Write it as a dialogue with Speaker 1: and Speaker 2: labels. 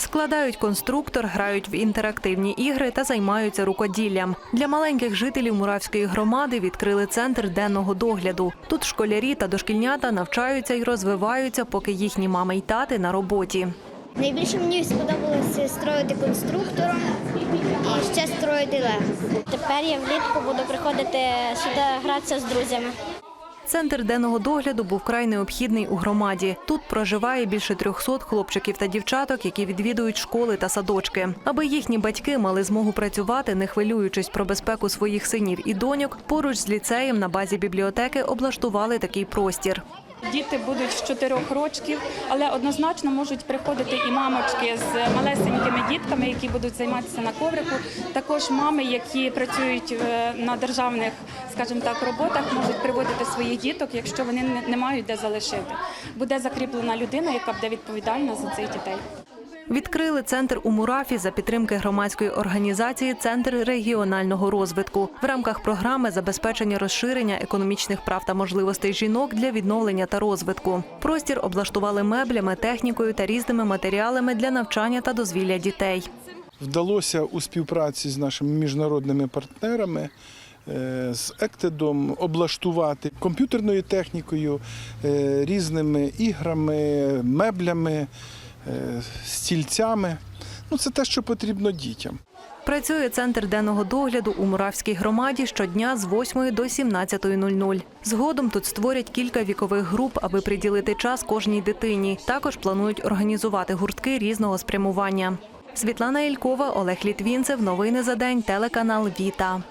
Speaker 1: Складають конструктор, грають в інтерактивні ігри та займаються рукоділлям. Для маленьких жителів Муравської громади відкрили центр денного догляду. Тут школярі та дошкільнята навчаються і розвиваються, поки їхні мами й тати на роботі.
Speaker 2: Найбільше мені сподобалося строїти конструктором і ще строїти лего. Тепер я влітку буду приходити сюди гратися з друзями.
Speaker 1: Центр денного догляду був край необхідний у громаді. Тут проживає більше 300 хлопчиків та дівчаток, які відвідують школи та садочки. Аби їхні батьки мали змогу працювати, не хвилюючись про безпеку своїх синів і доньок, поруч з ліцеєм на базі бібліотеки облаштували такий простір.
Speaker 3: Діти будуть з 4 років, але однозначно можуть приходити і мамочки з малесенькими дітками, які будуть займатися на коврику. Також мами, які працюють е, на державних, скажімо так, роботах, можуть приводити своїх діток, якщо вони не мають де залишити. Буде закріплена людина, яка буде відповідальна за цих дітей.
Speaker 1: Відкрили центр у Мурафі за підтримки громадської організації Центр регіонального розвитку в рамках програми забезпечення розширення економічних прав та можливостей жінок для відновлення та розвитку. Простір облаштували меблями, технікою та різними матеріалами для навчання та дозвілля дітей.
Speaker 4: Вдалося у співпраці з нашими міжнародними партнерами. е, З Ектедом облаштувати комп'ютерною технікою, е, різними іграми, меблями, стільцями. Ну, це те, що потрібно дітям.
Speaker 1: Працює центр денного догляду у Муравській громаді щодня з 8 до 17.00. Згодом тут створять кілька вікових груп, аби приділити час кожній дитині. Також планують організувати гуртки різного спрямування. Світлана Ількова, Олег Літвінцев. Новини за день. Телеканал Віта.